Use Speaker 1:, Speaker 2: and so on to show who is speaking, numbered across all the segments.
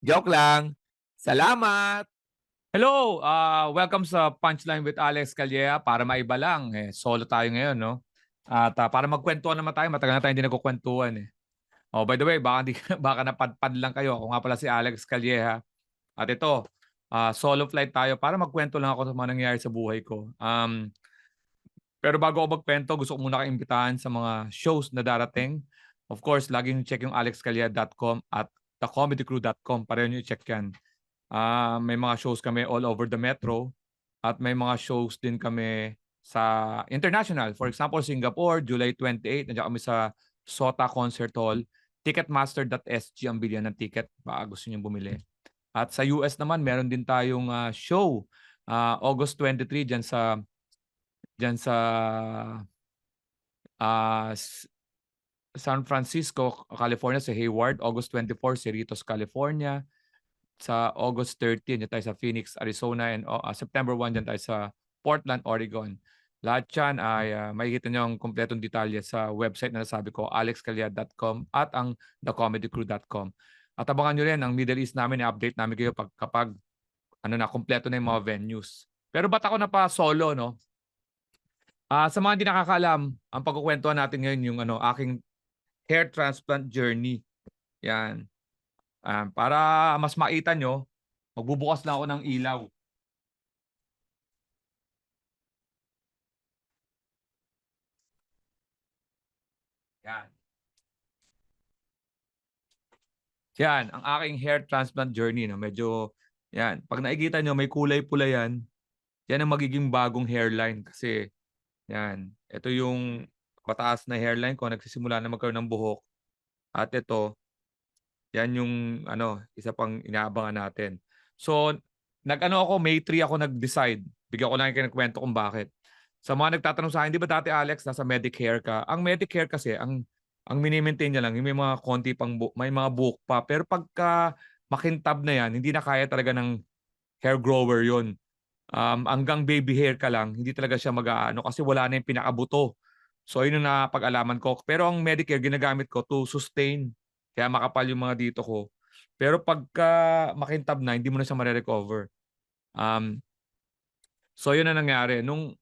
Speaker 1: Joke lang. Salamat! Hello! ah welcome sa Punchline with Alex Calleja. Para maiba lang, eh, solo tayo ngayon, no? At ah, para magkwentuhan naman tayo, matagal na tayo hindi nagkukwentuhan eh. Oh, by the way, baka, di, baka napadpad lang kayo. Ako nga pala si Alex Calleja. At ito, ah, solo flight tayo para magkwento lang ako sa mga nangyayari sa buhay ko. Um, pero bago ako magkwento, gusto ko muna kayong imbitahan sa mga shows na darating. Of course, laging check yung alexcalleja.com at thecomedycrew.com. Pareho nyo i-check yan. Ah, may mga shows kami all over the metro at may mga shows din kami sa international. For example, Singapore, July 28, nandiyan kami sa SOTA Concert Hall. Ticketmaster.sg ang bilyan ng ticket baka gusto niyo bumili. At sa US naman, meron din tayong ah, show ah, August 23 diyan sa diyan sa S- San Francisco, California sa Hayward, August 24 Cerritos, California. Sa August 30 diyan tayo sa Phoenix, Arizona and ah, September 1 diyan tayo sa Portland, Oregon. Lahat yan ay uh, makikita nyo ang kompletong detalye sa website na nasabi ko, alexcalia.com at ang thecomedycrew.com. At abangan nyo rin ang Middle East namin, i-update namin kayo pag, kapag ano na, kompleto na yung mga venues. Pero ba't ako na pa solo, no? Ah, sa mga hindi nakakaalam, ang pagkukwentuhan natin ngayon yung ano, aking hair transplant journey. Yan. Ah, para mas makita nyo, magbubukas lang ako ng ilaw. Yan. Yan, ang aking hair transplant journey. No? Medyo, yan. Pag nakikita nyo, may kulay pula yan. Yan ang magiging bagong hairline. Kasi, yan. Ito yung mataas na hairline ko. Nagsisimula na magkaroon ng buhok. At ito, yan yung ano, isa pang inaabangan natin. So, nag-ano ako, May 3 ako nag-decide. Bigyan ko lang yung kwento kung bakit. Sa mga nagtatanong sa akin, di ba dati Alex, nasa Medicare ka? Ang Medicare kasi, ang ang mini-maintain niya lang, may mga konti pang bu- may mga buhok pa. Pero pagka makintab na yan, hindi na kaya talaga ng hair grower yon. Um, hanggang baby hair ka lang, hindi talaga siya mag-aano kasi wala na yung pinakabuto. So yun yung napag-alaman ko. Pero ang Medicare, ginagamit ko to sustain. Kaya makapal yung mga dito ko. Pero pagka makintab na, hindi mo na siya marirecover. Um, so yun na nangyari. Nung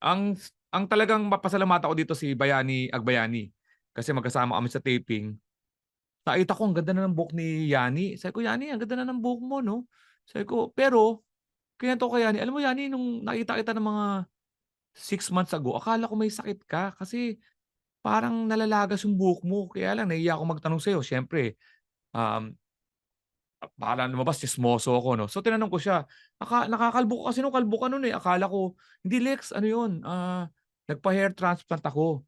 Speaker 1: ang ang talagang mapasalamat ako dito si Bayani Agbayani kasi magkasama kami sa taping. Nakita ko ang ganda na ng buhok ni Yani. Sabi ko, Yani, ang ganda na ng buhok mo, no? Sabi ko, pero, kaya to kay Yani, alam mo, Yani, nung nakita kita ng mga six months ago, akala ko may sakit ka kasi parang nalalagas yung buhok mo. Kaya lang, nahiya ako magtanong sa'yo. Siyempre, um, para lumabas, chismoso ako, no? So, tinanong ko siya, Aka, nakakalbo ka kasi nung kalbo ka nun eh. Akala ko, hindi Lex, ano yun, ah, nagpa-hair transplant ako.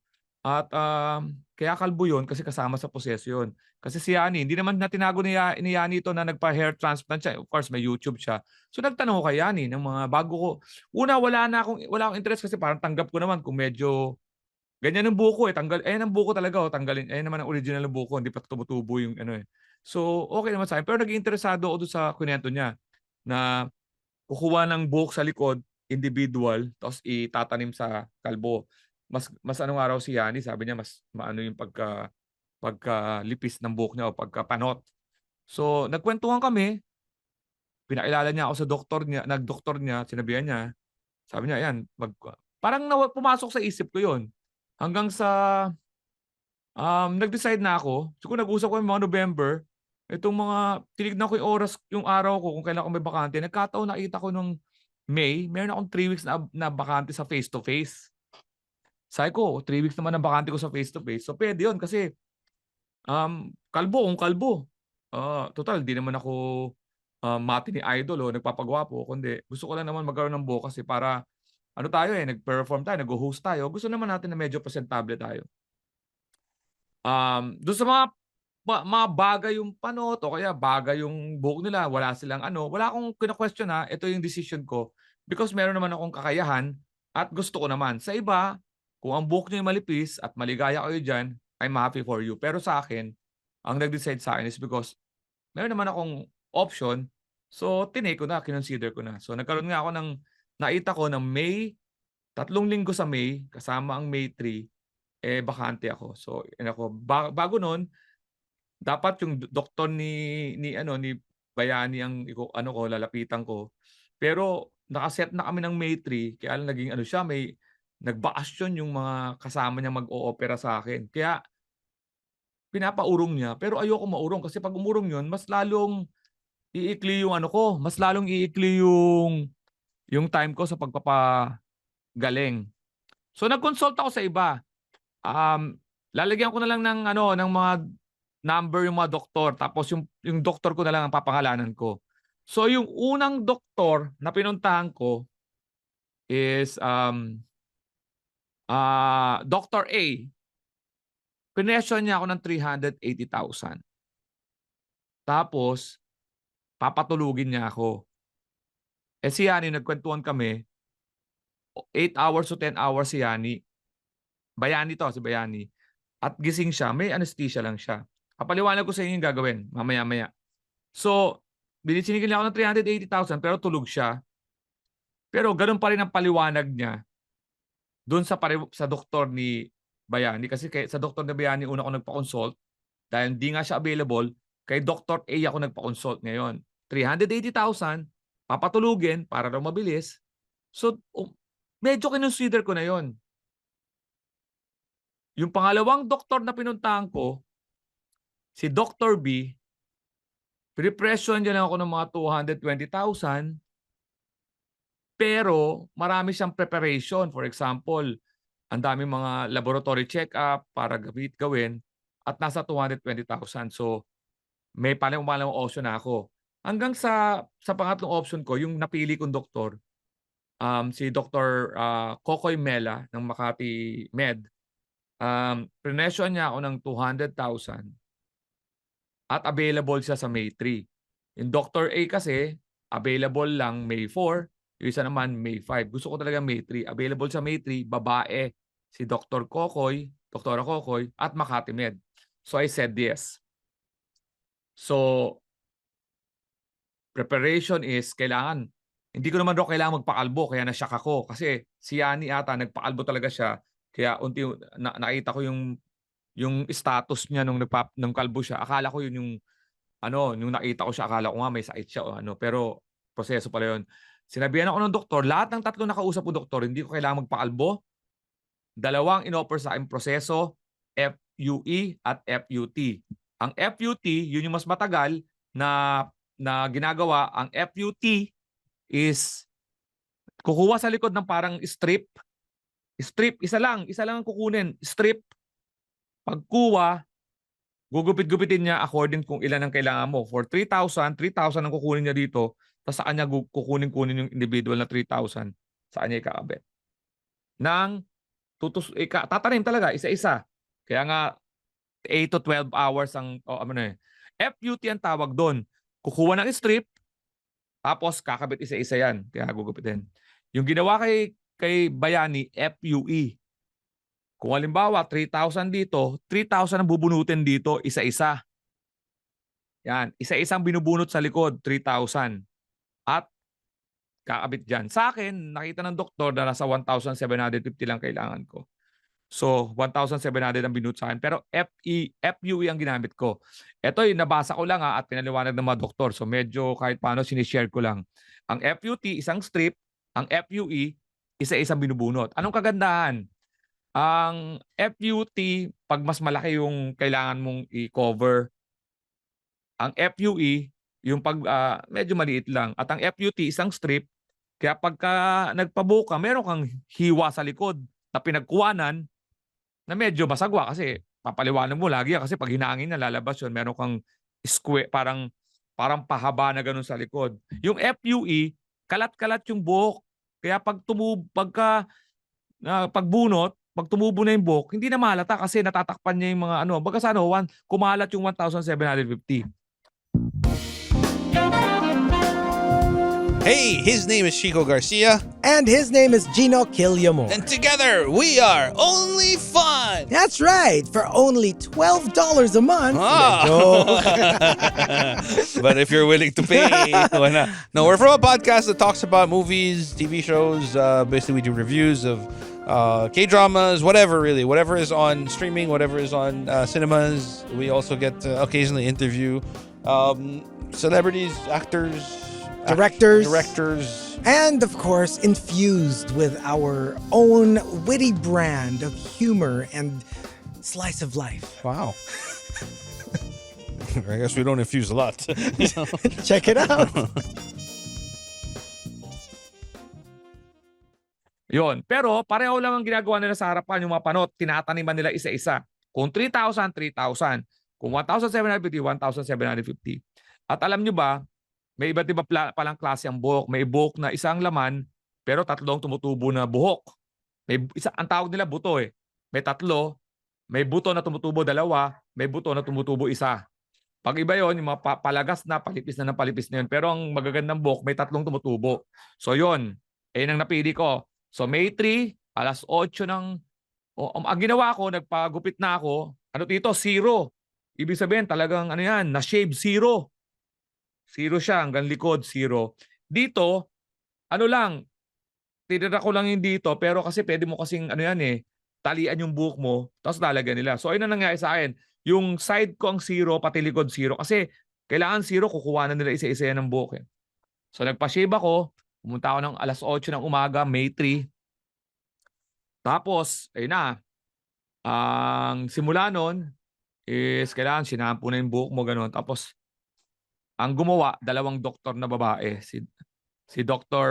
Speaker 1: At um, kaya kalbo yun kasi kasama sa proseso yun. Kasi si Yani, hindi naman na tinago ni, ni Yani ito na nagpa-hair transplant siya. Of course, may YouTube siya. So nagtanong ko kay Yani ng mga bago ko. Una, wala na akong, wala akong interest kasi parang tanggap ko naman kung medyo ganyan ang buko eh. Tanggal, eh ang buko talaga oh, tanggalin. Eh naman ang original ng buko, hindi pa tumutubo yung ano eh. So okay naman sa akin. Pero naging interesado ako doon sa kwento niya na kukuha ng buhok sa likod, individual, tapos itatanim sa kalbo. Mas mas anong araw si Yani, sabi niya mas maano yung pagka pagkalipis ng buhok niya o pagkapanot. So, nagkwentuhan kami. Pinakilala niya ako sa doktor niya, nagdoktor niya, sinabihan niya. Sabi niya, "Ayan, mag parang nawa, pumasok sa isip ko 'yon. Hanggang sa um, nag-decide na ako. Siguro nag-usap ko yung mga November, itong mga tinignan ko yung oras, yung araw ko kung kailan ako may bakante. Nagkataon nakita ko nung May, meron akong 3 weeks na, na bakante sa face-to-face. Sabi ko, 3 weeks naman ang bakante ko sa face-to-face. So, pwede yun kasi um, kalbo kung kalbo. Ah, total, di naman ako uh, mati ni idol o nagpapagwapo. Kundi gusto ko lang naman magkaroon ng buhok kasi para ano tayo eh, nag-perform tayo, nag-host tayo. Gusto naman natin na medyo presentable tayo. Um, doon sa mga ma mga bagay yung panot o kaya bagay yung buhok nila, wala silang ano, wala akong kine-question, ah, ito yung decision ko because meron naman akong kakayahan at gusto ko naman. Sa iba, kung ang buhok niyo malipis at maligaya kayo diyan, I'm happy for you. Pero sa akin, ang nag-decide sa akin is because meron naman akong option, so tinake ko na, kinonsider ko na. So nagkaroon nga ako ng nakita ko ng May, tatlong linggo sa May, kasama ang May 3, eh bakante ako. So yun ako, ba bago nun, dapat yung do doktor ni ni ano, ni Bayani ang ano ko, lalapitan ko. Pero naka-set na kami ng May 3, kaya naging ano siya, may nagbakasyon yung mga kasama niyang mag-o-opera sa akin. Kaya pinapaurong niya, pero ayoko maurong kasi 'pag umurong yun, mas lalong iikli yung ano ko, mas lalong iikli yung yung time ko sa pagpapagaling. So nag-consult ako sa iba. Um, lalagyan ko na lang ng ano, ng mga number yung mga doktor tapos yung yung doktor ko na lang ang papangalanan ko. So yung unang doktor na pinuntahan ko is um ah, Dr. A. Pinesyo niya ako ng 380,000. Tapos papatulugin niya ako. Eh si Yani nagkwentuhan kami, 8 hours to 10 hours si Yani. Bayani 'to, si Bayani. At gising siya, may anesthesia lang siya. Papaliwanag ko sa inyo yung gagawin mamaya-maya. So, bini sinigil niya ako ng 380,000 pero tulog siya. Pero gano'n pa rin ang paliwanag niya do'n sa pare sa doktor ni Bayani kasi kay sa doktor ni Bayani una ako nagpa-consult dahil hindi nga siya available, kay Dr. A ako nagpa-consult ngayon. 380,000 papatulugin para daw mabilis. So, um, medyo kinonsider ko na 'yon. Yung pangalawang doktor na pinuntahan ko, si Dr. B, pinipresyohan niya lang ako ng mga 220,000. Pero marami siyang preparation. For example, ang daming mga laboratory check-up para gawin at nasa 220,000. So, may pangalawang option na ako. Hanggang sa sa pangatlong option ko, yung napili kong doktor, um, si Dr. ah, Kokoy Mela ng Makati Med. Um, prinesyohan niya ako ng 200,000 at available siya sa May 3. Yung Dr. A kasi, available lang May 4. Yung isa naman May 5. Gusto ko talaga May 3. Available sa May 3, babae, si Dr. Kokoy, Dr. Kokoy, at Makati Med. So I said yes. So, preparation is kailangan. Hindi ko naman daw kailangan magpakalbo kaya nasyak ako. Kasi si Yani ata nagpakalbo talaga siya. Kaya unti na, nakita ko yung yung status niya nung nagpap nung kalbo siya. Akala ko yun yung ano, yung nakita ko siya, akala ko nga may sakit siya o ano. Pero proseso pala yun. Sinabihan ako ng doktor, lahat ng tatlo nakausap ko doktor, hindi ko kailangan magpakalbo. Dalawang inoffer sa akin proseso, FUE at FUT. Ang FUT, yun yung mas matagal na na ginagawa. Ang FUT is kukuha sa likod ng parang strip. Strip, isa lang, isa lang ang kukunin. Strip. Pagkuha, gugupit-gupitin niya according kung ilan ang kailangan mo. For 3,000, 3,000 ang kukunin niya dito. Tapos sa kanya kukunin-kunin yung individual na 3,000. Sa kanya ikakabit. Nang tutus, ika, tatanim talaga, isa-isa. Kaya nga, 8 to 12 hours ang, o ano na eh. FUT ang tawag doon. Kukuha ng strip, tapos kakabit isa-isa yan. Kaya gugupitin. Yung ginawa kay, kay Bayani, FUE. Kung halimbawa, 3,000 dito, 3,000 ang bubunutin dito, isa-isa. Yan, isa-isang binubunot sa likod, 3,000. Kakabit dyan. Sa akin, nakita ng doktor na nasa 1,750 lang kailangan ko. So, 1,700 ang binunot sa akin. Pero FE, FUE ang ginamit ko. Ito yung nabasa ko lang ha, at pinaliwanag ng mga doktor. So, medyo kahit paano sinishare ko lang. Ang FUT, isang strip. Ang FUE, isa-isang binubunot. Anong kagandahan? Ang FUT, pag mas malaki yung kailangan mong i-cover, ang FUE, yung pag ah, medyo maliit lang. At ang FUT, isang strip, kaya pagka nagpabuka, meron kang hiwa sa likod na pinagkuwanan na medyo masagwa kasi papaliwanag mo lagi kasi pag hinangin na lalabas yun, meron kang square, parang parang pahaba na ganun sa likod. Yung FUE, kalat-kalat yung buhok. Kaya pag tumu pagka na pagbunot, pag tumubo na yung buhok, hindi na mahalata kasi natatakpan niya yung mga ano, baga sa ano, one, kumalat yung 1,750.
Speaker 2: Hey, his name is Chico Garcia,
Speaker 3: And his name is Gino Killiamore.
Speaker 2: and together we are Only Fun.
Speaker 3: That's right, for only $12 a month.
Speaker 2: Ah. But if you're willing to pay, why not? No, we're from a podcast that talks about movies, TV shows. Uh, basically, we do reviews of uh, K dramas, whatever, really. Whatever is on streaming, whatever is on uh, cinemas. We also get to occasionally interview um, celebrities, actors, act-
Speaker 3: Directors.
Speaker 2: directors.
Speaker 3: and of course, infused with our own witty brand of humor and slice of life.
Speaker 2: Wow. I guess we don't infuse a lot.
Speaker 3: Check it out.
Speaker 1: Yon. Pero pareho lang ang ginagawa nila sa harapan yung mga panot. Tinataniman nila isa-isa. Kung 3,000, 3,000. Kung 1,750, 1,750. At alam nyo ba, may iba't iba palang klase ang buhok. May buhok na isang laman, pero tatlong tumutubo na buhok. May isa, ang tawag nila buto eh. May tatlo, may buto na tumutubo dalawa, may buto na tumutubo isa. Pag iba yon, yung mga pa- palagas na, palipis na ng palipis na yun. Pero ang magagandang buhok, may tatlong tumutubo. So yon, ayun ang napili ko. So May 3, alas 8 ng o, um, ang ginawa ko, nagpagupit na ako. Ano dito? Zero. Ibig sabihin talagang ano yan, na shave zero. Zero siya hanggang likod zero. Dito, ano lang, tinira ko lang yung dito pero kasi pwede mo kasing ano yan eh, talian yung buhok mo tapos lalagyan nila. So ayun ang nangyari sa akin. Yung side ko ang zero, pati likod zero kasi kailangan zero, kukuha na nila isa-isa yan ng buhok eh. So nagpa-shave ako, pumunta ako ng alas 8 ng umaga, May 3. Tapos, ayun na, ang simula nun is kailangan sinampo na yung buhok mo ganun. Tapos, ang gumawa, dalawang doktor na babae. Si, si Dr.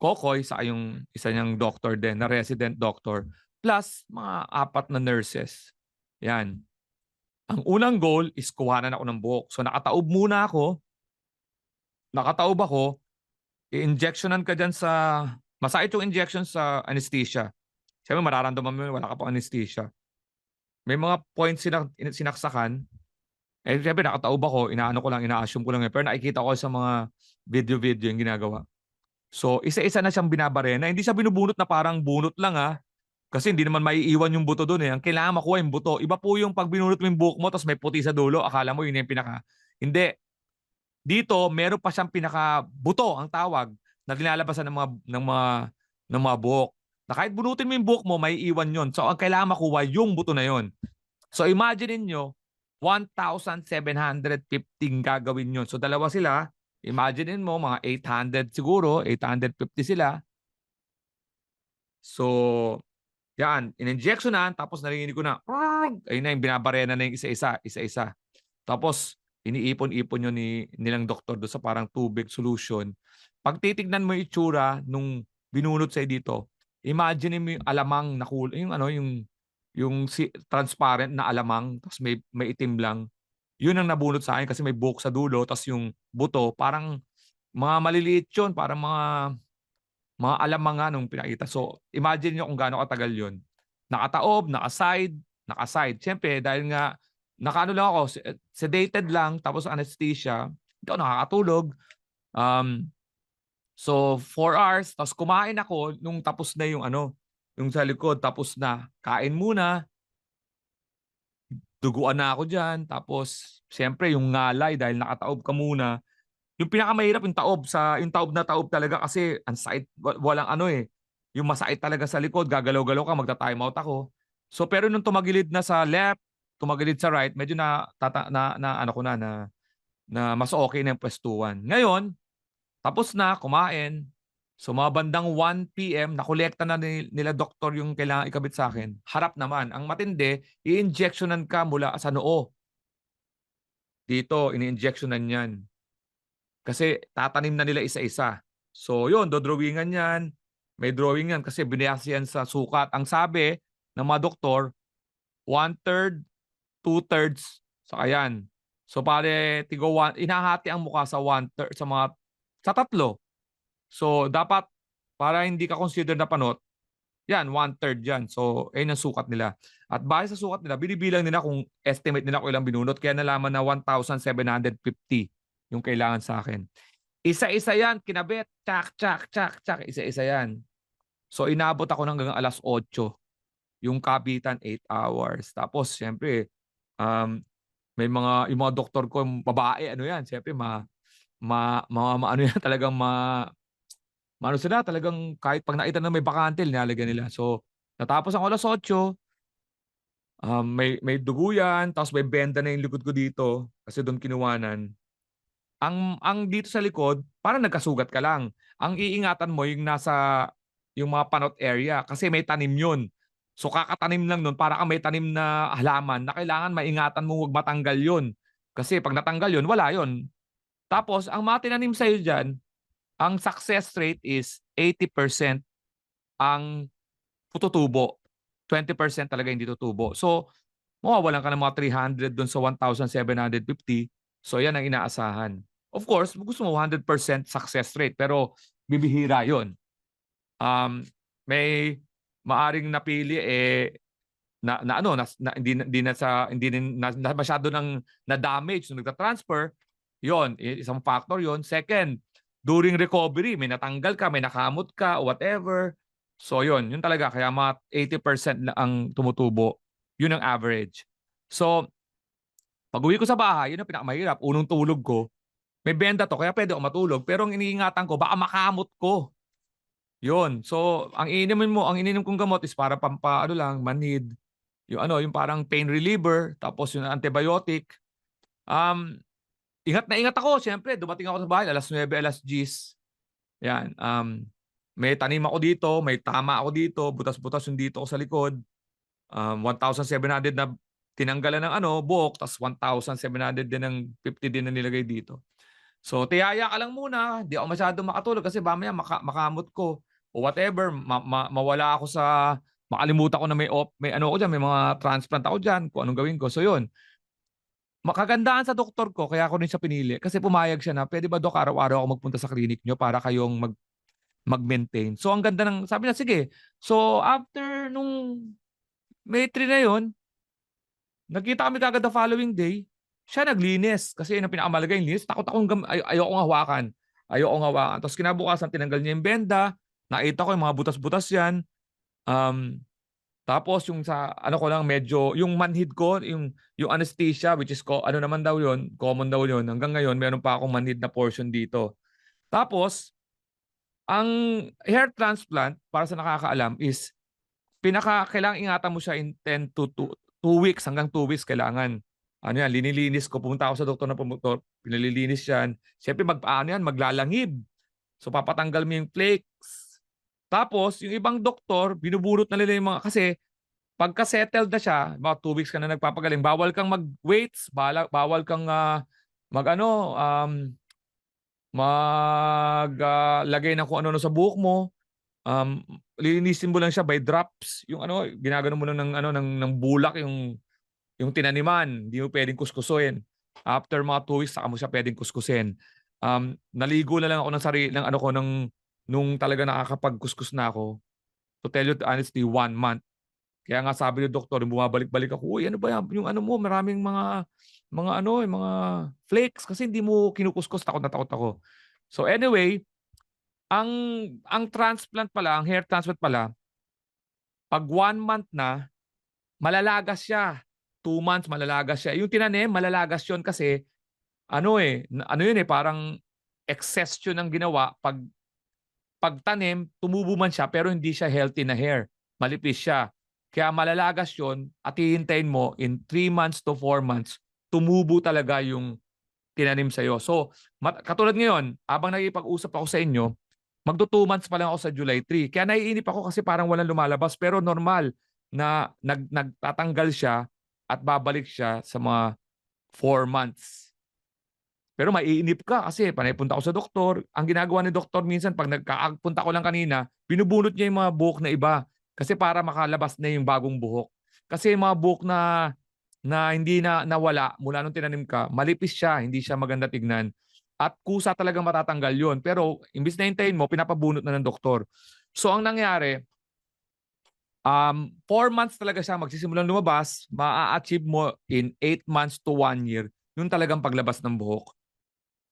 Speaker 1: Kokoy sa yung isa niyang doctor din, na resident doctor. Plus, mga apat na nurses. Yan. Ang unang goal is kuhanan ako ng buhok. So nakataob muna ako. Nakataob ako. I-injectionan ka dyan sa... Masakit yung injection sa anesthesia. Siyempre mararamdaman mo wala ka pang anesthesia. May mga points sinak sinaksakan. Eh, siyempre nakataob ako, inaano ko lang, ina-assume ko lang. yun. Pero nakikita ko sa mga video-video yung ginagawa. So, isa-isa na siyang binabarena. Hindi siya binubunot na parang bunot lang ha. Kasi hindi naman maiiwan yung buto doon eh. Ang kailangan makuha yung buto. Iba po yung pag binunot mo yung buhok mo tapos may puti sa dulo. Akala mo yun yung pinaka... Hindi. Dito, meron pa siyang pinaka buto ang tawag na linalabasan ng mga ng mga ng mga buhok. Na kahit bunutin mo yung buhok mo, may iwan yon. So ang kailangan makuha yung buto na yon. So imagine niyo 1,715 gagawin yon. So dalawa sila. Imagine mo mga 800 siguro, 850 sila. So yan, in-injectionan, tapos narinig ko na, ayun na yung binabarena na yung isa-isa, isa-isa. Tapos, iniipon-ipon yun ni, nilang doktor doon sa parang tubig solution. Pag titignan mo yung itsura nung binunot sa'yo dito, imagine mo yung alamang na kul- yung ano, yung, yung si, transparent na alamang, tapos may, may itim lang. Yun ang nabunot sa akin kasi may buhok sa dulo, tapos yung buto, parang mga maliliit yun, parang mga mga alamang nga nung pinakita. So, imagine nyo kung gaano katagal yun. Nakataob, naka-side, naka-side. Siyempre, dahil nga, nakaano lang ako, se- sedated lang, tapos anesthesia, hindi ako nakakatulog. Um, so, four hours, tapos kumain ako nung tapos na yung ano, yung sa likod, tapos na. Kain muna. Duguan na ako dyan. Tapos, siyempre, yung ngalay, dahil nakataob ka muna, yung pinakamahirap yung taob sa yung taob na taob talaga kasi ang sakit wa- walang ano eh. Yung masakit talaga sa likod, gagalaw-galaw ka, magta-time out ako. So pero nung tumagilid na sa left, tumagilid sa right, medyo na tata, na, na ano ko na na na mas okay na yung pwestuhan. Ngayon, tapos na kumain. So mga bandang 1 PM, nakolekta na ni- nila doktor yung kailangan ikabit sa akin. Harap naman, ang matindi, i-injectionan ka mula sa noo. Dito, ini-injectionan yan. Kasi tatanim na nila isa-isa. So yun, dodrawingan yan. May drawing yan kasi binayas yan sa sukat. Ang sabi ng mga doktor, one-third, two-thirds. So ayan. So pare, tigo one, inahati ang mukha sa one-third, sa mga, sa tatlo. So dapat, para hindi ka consider na panot, yan, one-third yan. So, ayun ang sukat nila. At base sa sukat nila, binibilang nila kung estimate nila kung ilang binunot. Kaya nalaman na 1,750 yung kailangan sa akin. Isa-isa yan, kinabit. Tsak, tsak, tsak, tsak. Isa-isa yan. So, inabot ako ng hanggang alas 8. Yung kabitan, 8 hours. Tapos, syempre, um, may mga, yung mga doktor ko, babae, ano yan, syempre, ma, ma, ma, ma- ano yan, talagang ma, Mano sila talagang kahit pag nakita na may bakante, nilalagyan nila. So, natapos ang alas 8, um, may, may dugo yan, tapos may benda na yung likod ko dito kasi doon kinuwanan. Ang, ang dito sa likod, parang nagkasugat ka lang. Ang iingatan mo yung nasa yung mga panot area kasi may tanim yun. So kakatanim lang nun para kang may tanim na halaman na kailangan maingatan mo huwag matanggal yun. Kasi pag natanggal yun, wala yun. Tapos, ang mga tinanim sa'yo dyan, ang success rate is 80% ang tutubo. 20% talaga hindi tutubo. So, mawawalan ka ng mga 300 doon sa 1,750. So, yan ang inaasahan. Of course, gusto mo 100% success rate, pero bibihira yon. Um, may maaring napili eh na, na ano na, na- hindi hindi na sa hindi na, na masyado nang na damage nung nagta-transfer yon isang factor yon second during recovery, may natanggal ka, may nakamot ka, whatever. So yun, yun talaga. Kaya mga 80% na ang tumutubo. Yun ang average. So, pag uwi ko sa bahay, yun ang pinakamahirap. Unong tulog ko, may benda to, kaya pwede ako matulog. Pero ang iniingatan ko, baka makamot ko. Yun. So, ang iniinom mo, ang iniinom kong gamot is para pampa, ano lang, manhid. Yung ano, yung parang pain reliever, tapos yung antibiotic. Um, ingat na ingat ako. Siyempre, dumating ako sa bahay, alas 9, alas 10. Yan. Um, may tanim ako dito, may tama ako dito, butas-butas yung dito ko sa likod. Um, 1,700 na tinanggalan ng ano, buhok, tapos 1,700 din ng 50 din na nilagay dito. So, tiyaya ka lang muna. Di ako masyado makatulog kasi mamaya maka, makamot ko o whatever, ma- ma- mawala ako sa makalimutan ko na may op, may ano ako diyan, may mga transplant ako diyan, kung anong gawin ko. So, yun makagandaan sa doktor ko, kaya ako rin siya pinili. Kasi pumayag siya na, pwede ba dok araw-araw ako magpunta sa clinic nyo para kayong mag, mag-maintain. So ang ganda ng, sabi na, sige. So after nung May 3 na yun, nagkita kami kagad the following day, siya naglinis. Kasi yun ang pinakamalaga yung linis. Takot akong, ay- ayokong hawakan. Ayokong hawakan. Tapos kinabukasan, tinanggal niya yung benda. Nakita ko yung mga butas-butas yan. Um, tapos yung sa ano ko lang medyo yung manhid ko, yung yung anesthesia which is ko ano naman daw yon, common daw yon. Hanggang ngayon meron pa akong manhid na portion dito. Tapos ang hair transplant para sa nakakaalam is pinaka kailangan ingatan mo siya in 10 to 2, 2 weeks hanggang 2 weeks kailangan. Ano yan, linilinis ko. Pumunta ako sa doktor na pumunta, pinalilinis yan. Siyempre, mag, ano yan, maglalangib. So, papatanggal mo yung flakes. Tapos, yung ibang doktor, binubulot na nila yung mga, kasi pagka settled na siya, about two weeks ka na nagpapagaling, bawal kang mag-weights, bawal, kang ah, mag ano, um, mag ah, lagay ng kung ano sa buhok mo. Um, lilinisin mo lang siya by drops. Yung ano, ginagano mo lang ng ano ng, ng bulak yung yung tinaniman, hindi mo pwedeng kuskusin. After mga two weeks, saka mo siya pwedeng kuskusin. Um, naligo na lang ako ng sarili, ng ano ko, ng, nung talaga nakakapagkuskus na ako. To tell you the honestly, one month. Kaya nga sabi ni doktor, bumabalik-balik ako, uy, ano ba yan? Yung ano mo, maraming mga, mga ano, yung mga flakes. Kasi hindi mo kinukuskus, takot na takot ako. So anyway, ang, ang transplant pala, ang hair transplant pala, pag one month na, malalagas siya. Two months, malalagas siya. Yung tinanim, malalagas yun kasi, ano eh, ano yun eh, parang excess yun ang ginawa. Pag pagtanim, tumubo man siya pero hindi siya healthy na hair. Malipis siya. Kaya malalagas yun at hihintayin mo in 3 months to 4 months, tumubo talaga yung tinanim sa'yo. So, katulad ngayon, habang nakipag-usap ako sa inyo, magto 2 months pa lang ako sa July 3. Kaya naiinip ako kasi parang walang lumalabas pero normal na nag, nagtatanggal siya at babalik siya sa mga 4 months. Pero maiinip ka kasi panay punta sa doktor. Ang ginagawa ni doktor minsan pag nagkapunta ko lang kanina, binubunot niya yung mga buhok na iba kasi para makalabas na yung bagong buhok. Kasi yung mga buhok na na hindi na nawala mula nung tinanim ka, malipis siya, hindi siya maganda tignan. At kusa talagang matatanggal yon Pero imbis na hintayin mo, pinapabunot na ng doktor. So ang nangyari, um, four months talaga siya magsisimulang lumabas, maa-achieve mo in eight months to one year yung talagang paglabas ng buhok.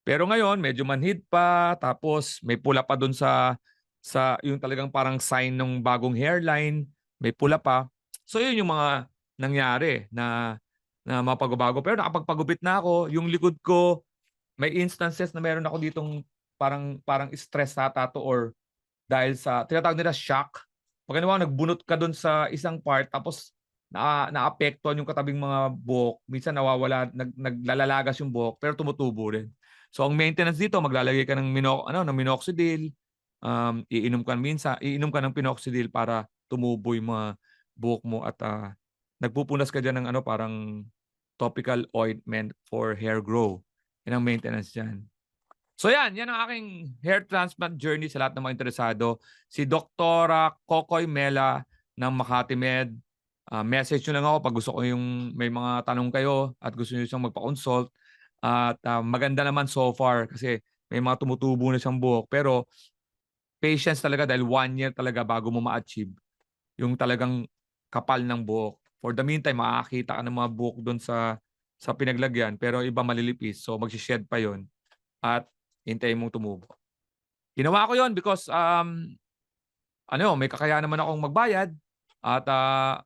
Speaker 1: Pero ngayon, medyo manhid pa, tapos may pula pa dun sa, sa yung talagang parang sign ng bagong hairline, may pula pa. So yun yung mga nangyari na na mapagbabago. Pero nakapagpagupit na ako, yung likod ko, may instances na meron ako ditong parang parang stress sa tato or dahil sa tinatawag nila shock. Pag ano nagbunot ka doon sa isang part tapos na naapektuhan yung katabing mga buhok, minsan nawawala, nag, naglalalagas yung buhok pero tumutubo rin. So ang maintenance dito, maglalagay ka ng mino, ano, ng minoxidil, um, iinom ka minsan, iinom ka ng pinoxidil para tumubo yung mga buhok mo at ah, nagpupunas ka dyan ng ano, parang topical ointment for hair grow. Yan ang maintenance dyan. So yan, yan ang aking hair transplant journey sa lahat ng mga interesado. Si Dr. Kokoy Mela ng Makati Med. Ah, message nyo lang ako pag gusto ko yung may mga tanong kayo at gusto nyo siyang magpa-consult. At ah, maganda naman so far kasi may mga tumutubo na siyang buhok. Pero patience talaga dahil one year talaga bago mo ma-achieve yung talagang kapal ng buhok. For the meantime, makakita ka ng mga buhok doon sa sa pinaglagyan pero iba malilipis. So magsished pa yon at hintayin mong tumubo. Ginawa ko yon because um ano, may kakayahan naman akong magbayad at ah,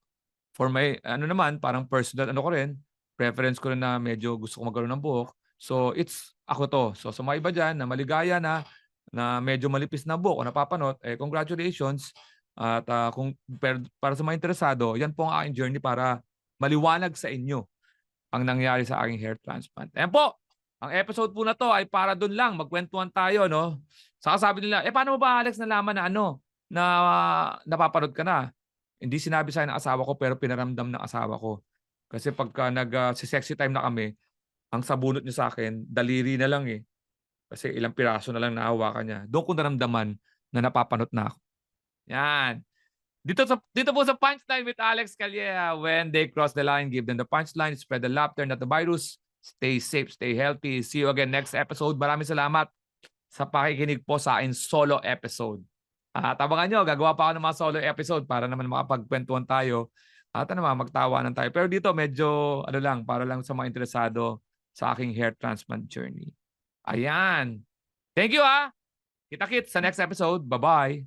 Speaker 1: for my ano naman, parang personal ano ko rin, preference ko na medyo gusto ko magkaroon ng buhok. So it's ako to. So sa mga iba dyan na maligaya na na medyo malipis na buhok o napapanot, eh congratulations. At ah, kung per, para sa mga interesado, yan po ang aking journey para maliwanag sa inyo ang nangyari sa aking hair transplant. Ayan po, ang episode po na to ay para doon lang, magkwentuhan tayo, no? Saka sabi nila, eh paano mo ba Alex nalaman na ano, na napapanood ka na? Hindi sinabi sa akin ng asawa ko pero pinaramdam ng asawa ko. Kasi pagka nag ah, si sexy time na kami, ang sabunot niya sa akin, daliri na lang eh. Kasi ilang piraso na lang nahawakan niya. Doon ko naramdaman na napapanot na ako. Yan. Dito sa dito po sa Punchline with Alex Calleja. When they cross the line, give them the punchline, spread the laughter, not the virus. Stay safe, stay healthy. See you again next episode. Maraming salamat sa pakikinig po sa akin solo episode. At abangan nyo, gagawa pa ako ng mga solo episode para naman makapagkwentuhan tayo at ano naman, magtawanan tayo. Pero dito medyo, ano lang, para lang sa mga interesado sa aking hair transplant journey. Ayan. Thank you ah. Kita-kits sa next episode. Bye-bye.